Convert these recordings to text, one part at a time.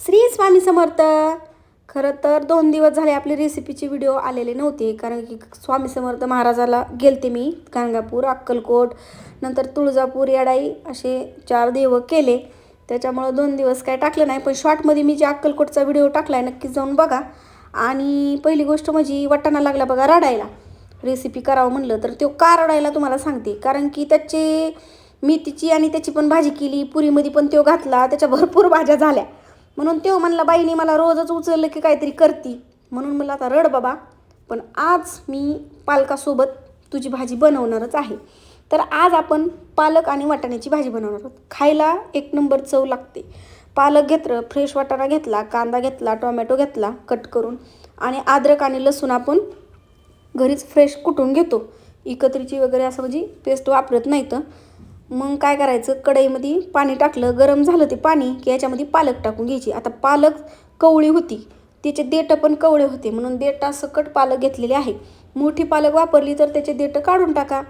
श्री स्वामी समर्थ. खरं तर दोन दिवस झाले आपली रेसिपीचे व्हिडिओ आलेले नव्हते कारण की स्वामी समर्थ महाराजाला गेलते मी गाणगापूर अक्कलकोट नंतर तुळजापूर येडाई असे चार देव केले. त्याच्यामुळं दोन दिवस काय टाकलं नाही पण शॉर्टमध्ये मी जे अक्कलकोटचा व्हिडिओ टाकला आहे नक्कीच जाऊन बघा. आणि पहिली गोष्ट म्हणजे वाटाणा लागला बघा रडायला. रेसिपी करावं म्हणलं तर तो का रडायला तुम्हाला सांगते कारण की त्याचे मेथीची आणि त्याची पण भाजी केली पुरीमध्ये पण तो घातला त्याच्या भरपूर भाज्या झाल्या. म्हणून तो म्हणला बाईने मला रोजच उचललं की काहीतरी करती. म्हणून मला आता रड बाबा पण आज मी पालकासोबत तुझी भाजी बनवणारच आहे. तर आज आपण पालक आणि वाटाण्याची भाजी बनवणार आहोत. खायला एक नंबर चव लागते. पालक घेतलं फ्रेश वाटाणा घेतला कांदा घेतला टोमॅटो घेतला कट करून आणि अद्रक आणि लसूण आपण घरीच फ्रेश कुटून घेतो. एकत्रीची वगैरे असं म्हणजे पेस्ट वापरत नाही तर. मग काय करायचं? कढईमध्ये पाणी टाकलं गरम झालं ते पाणी की याच्यामध्ये पालक टाकून घ्यायची. आता पालक कवळी होती. त्याचे देठं पण कवळे होते. म्हणून देठा सकट पालक घेतलेले आहे. मोठी पालक वापरली तर त्याचे देठं काढून टाका.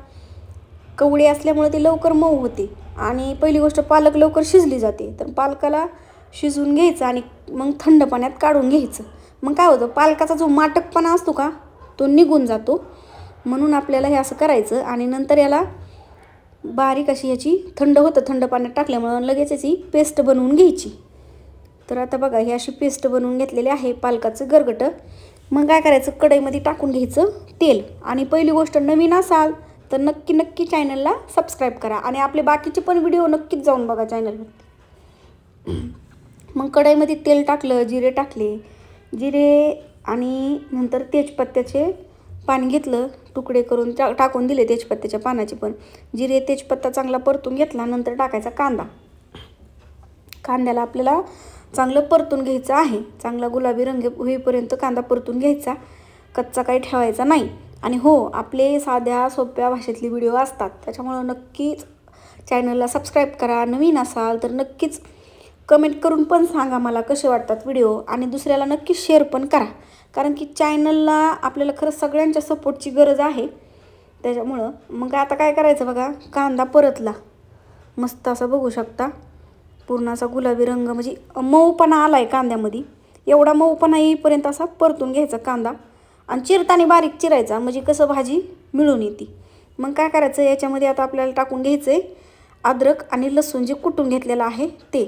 कवळी असल्यामुळे ते लवकर मऊ होते. आणि पहिली गोष्ट पालक लवकर शिजली जाते. तर पालकाला शिजवून घ्यायचं आणि मग थंड पाण्यात काढून घ्यायचं. मग काय होतं? पालकाचा जो माटकपणा असतो का तो निघून जातो. म्हणून आपल्याला हे असं करायचं आणि नंतर याला बारीक अशी ह्याची थंड होतं थंड पाण्यात टाकल्यामुळं लगेच याची पेस्ट बनवून घ्यायची. तर आता बघा ही अशी पेस्ट बनवून घेतलेली आहे पालकाचं गरगटं. मग काय करायचं? कढईमध्ये टाकून घ्यायचं तेल. आणि पहिली गोष्ट नवीन असाल तर नक्की नक्की चॅनलला सबस्क्राईब करा. आणि आपले बाकीचे पण व्हिडिओ नक्कीच जाऊन बघा चॅनलवर. मग कढईमध्ये तेल टाकलं जिरे टाकले. जिरे आणि नंतर तेजपत्त्याचे पान घेतलं. तुकडे करून टा टाकून दिले तेजपत्त्याच्या पानाचे पण. जिरे तेजपत्ता चांगला परतून घेतला नंतर टाकायचा कांदा. कांद्याला आपल्याला चांगलं परतून घ्यायचं आहे. चांगला गुलाबी रंग होईपर्यंत कांदा परतून घ्यायचा. कच्चा काही ठेवायचा नाही. आणि हो आपले साध्या सोप्या भाषेतले व्हिडिओ असतात. त्याच्यामुळं नक्कीच चॅनलला सबस्क्राईब करा. नवीन असाल तर नक्कीच कमेंट करून पण सांगा मला कसे वाटतात व्हिडिओ आणि दुसऱ्याला नक्की शेअर पण करा. कारण की चॅनलला आपल्याला खरं सगळ्यांच्या सपोर्टची गरज आहे. त्याच्यामुळं मग आता काय करायचं बघा कांदा परतला. मस्त असं बघू शकता. पूर्ण असा गुलाबी रंग म्हणजे मऊपणा आला आहे कांद्यामध्ये. एवढा मऊपणा येईपर्यंत असा परतून घ्यायचा कांदा. आणि चिरताने बारीक चिरायचा म्हणजे कसं भाजी मिळून येते. मग काय करायचं याच्यामध्ये आता आपल्याला टाकून घ्यायचं आहे अद्रक आणि लसूण जे कुटून घेतलेलं आहे ते.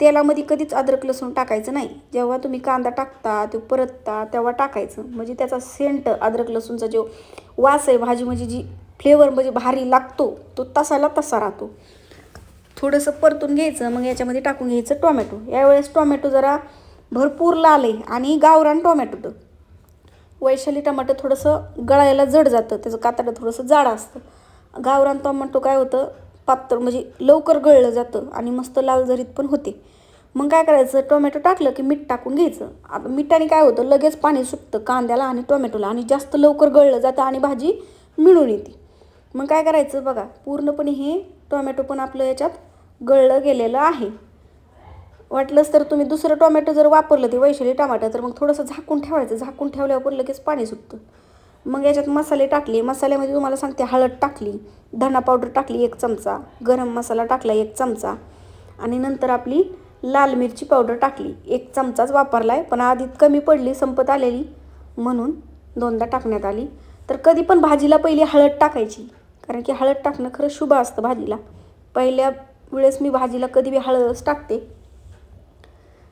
तेलामध्ये कधीच अद्रक लसूण टाकायचं नाही. जेव्हा तुम्ही कांदा टाकता तो परतता तेव्हा टाकायचं. म्हणजे त्याचा सेंट अद्रक लसूणचा जो वास आहे भाजी म्हणजे जी फ्लेवर म्हणजे भारी लागतो तो तसाला तसा राहतो. थोडंसं परतून घ्यायचं मग याच्यामध्ये टाकून घ्यायचं टोमॅटो. यावेळेस टोमॅटो जरा भरपूर लाल आहे आणि गावरान टोमॅटो वैशाली टमाटं थोडंसं गळायला जड जातं त्याचं कातडं थोडंसं जाड असतं. गावरान टोमॅटो काय होतं पातळ म्हणजे लवकर गळलं जातं आणि मस्त लाल जरीत पण होते. मग काय करायचं? टोमॅटो टाकलं की मीठ टाकून घ्यायचं. आता मिठाने काय होतं? लगेच पाणी सुटतं कांद्याला आणि टोमॅटोला आणि जास्त लवकर गळलं जातं आणि भाजी मिळून येते. मग काय करायचं बघा? पूर्णपणे हे टोमॅटो पण आपलं याच्यात गळलं गेलेलं आहे. वाटलंच तर तुम्ही दुसरं टोमॅटो जर वापरलं ते वैशाली टमाटर तर मग थोडंसं झाकून ठेवायचं. झाकून ठेवल्यावर लगेच पाणी सुटतं. मग याच्यात मसाले टाकले. मसाल्यामध्ये तुम्हाला सांगते हळद टाकली धना पावडर टाकली एक चमचा गरम मसाला टाकला एक चमचा आणि नंतर आपली लाल मिरची पावडर टाकली. एक चमचाच वापरला आहे पण आधीत कमी पडली संपत आलेली म्हणून दोनदा टाकण्यात आली. तर कधी पण भाजीला पहिली हळद टाकायची कारण की हळद टाकणं खरं शुभ असतं भाजीला. पहिल्या वेळेस मी भाजीला कधी बी हळदच टाकते.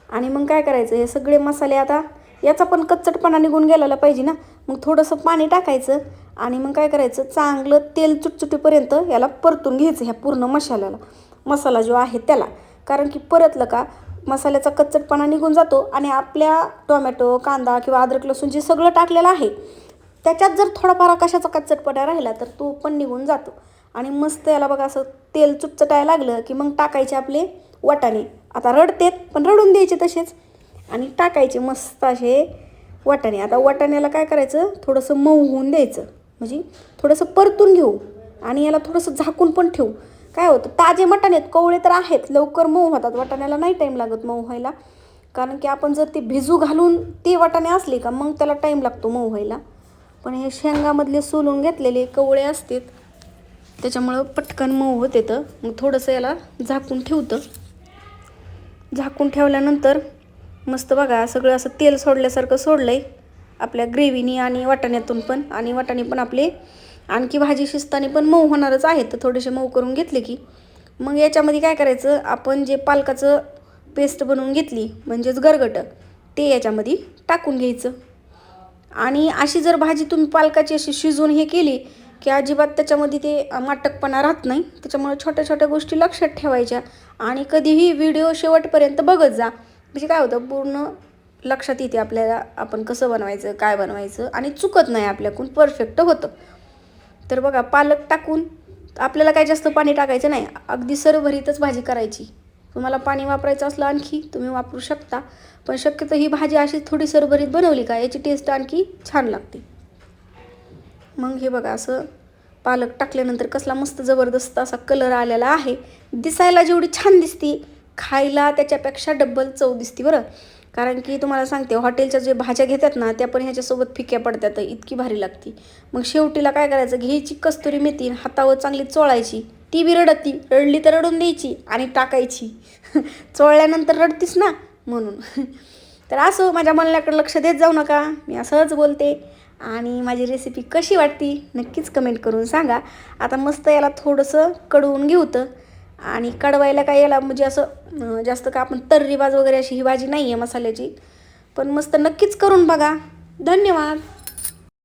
आणि मग काय करायचं हे सगळे मसाले आता याचा पण कच्चटपणा निघून गेलेला पाहिजे ना. मग थोडंसं पाणी टाकायचं आणि मग काय करायचं? चांगलं तेल चुटचुटीपर्यंत याला परतून घ्यायचं ह्या पूर्ण मसाल्याला. मसाला जो आहे त्याला. कारण की परतलं का मसाल्याचा कच्चटपणा निघून जातो आणि आपल्या टोमॅटो कांदा किंवा अद्रक लसूण जे सगळं टाकलेलं आहे त्याच्यात जर थोडाफार कशाचा कच्चटपणा राहिला तर तो पण निघून जातो. आणि मस्त याला बघा असं तेल चुटचटायला लागलं की मग टाकायचे आपले वाटाणे. आता रडतेत पण रडून द्यायचे तसेच. आणि टाकायचे मस्त असे वाटाणे. आता वाटाण्याला काय करायचं? थोडंसं मऊ होऊन द्यायचं. म्हणजे थोडंसं परतून घेऊ आणि याला थोडंसं झाकून पण ठेवू. काय होतं? ताजे मटाणे आहेत कवळे तर आहेत. लवकर मऊ होतात. वाटाण्याला नाही टाईम लागत मऊ व्हायला. कारण की आपण जर ते भिजू घालून ते वाटाणे असले का मग त्याला टाईम लागतो मऊ व्हायला. पण हे शेंगामधले सोलून घेतलेले कवळे असतात त्याच्यामुळं पटकन मऊ होते तर. मग थोडंसं याला झाकून ठेवतं. झाकून ठेवल्यानंतर मस्त बघा सगळं असं तेल सोडल्यासारखं सोडलं आहे आपल्या ग्रेव्हीनी आणि वाटाण्यातून पण. आणि वाटाणे पण आपले आणखी भाजी शिजताना पण मऊ होणारच आहे तर थोडेसे मऊ करून घेतले की. मग याच्यामध्ये काय करायचं आपण जे पालकाचं पेस्ट बनवून घेतली म्हणजेच गरगटं ते याच्यामध्ये टाकून घ्यायचं. आणि अशी जर भाजी तुम्ही पालकाची अशी शिजवून हे केली की अजिबात त्याच्यामध्ये ते माटकपणा राहत नाही. त्याच्यामुळे छोट्या छोट्या गोष्टी लक्षात ठेवायच्या. आणि कधीही व्हिडिओ शेवटपर्यंत बघत जा. म्हणजे काय होतं पूर्ण लक्षात येते आपल्याला आपण कसं बनवायचं काय बनवायचं आणि चुकत नाही आपल्याकडून परफेक्ट होतं. तर बघा पालक टाकून आपल्याला काय जास्त पाणी टाकायचं नाही अगदी सरभरीतच भाजी करायची. तुम्हाला पाणी वापरायचं असलं आणखी तुम्ही वापरू शकता. पण शक्यतो ही भाजी अशी थोडी सरभरीत बनवली का याची टेस्ट आणखी छान लागते. मग हे बघा असं पालक टाकल्यानंतर कसला मस्त जबरदस्त असा कलर आलेला आहे. दिसायला जेवढी छान दिसती खायला त्याच्यापेक्षा डब्बल चव दिसती बरं. कारण की तुम्हाला सांगते हॉटेलच्या जे भाज्या घेतात ना त्या पण ह्याच्यासोबत फिक्या पडतात इतकी भारी लागती. मग शेवटीला काय करायचं घ्यायची कस्तुरी मेथी हातावर चांगली चोळायची. ती बी रडती रडली तर रडून द्यायची आणि टाकायची. चोळल्यानंतर रडतीस ना म्हणून. तर असं माझ्या म्हणण्याकडे लक्ष देत जाऊ नका मी असंच बोलते. आणि माझी रेसिपी कशी वाटती नक्कीच कमेंट करून सांगा. आता मस्त याला थोडंसं कडवून घेऊतं आणि कडवायला काय याला म्हणजे असं जास्त का आपण तर्री बाज वगैरे अशी ही भाजी नाही आहे मसाल्याची. पण मस्त नक्कीच करून बघा. धन्यवाद.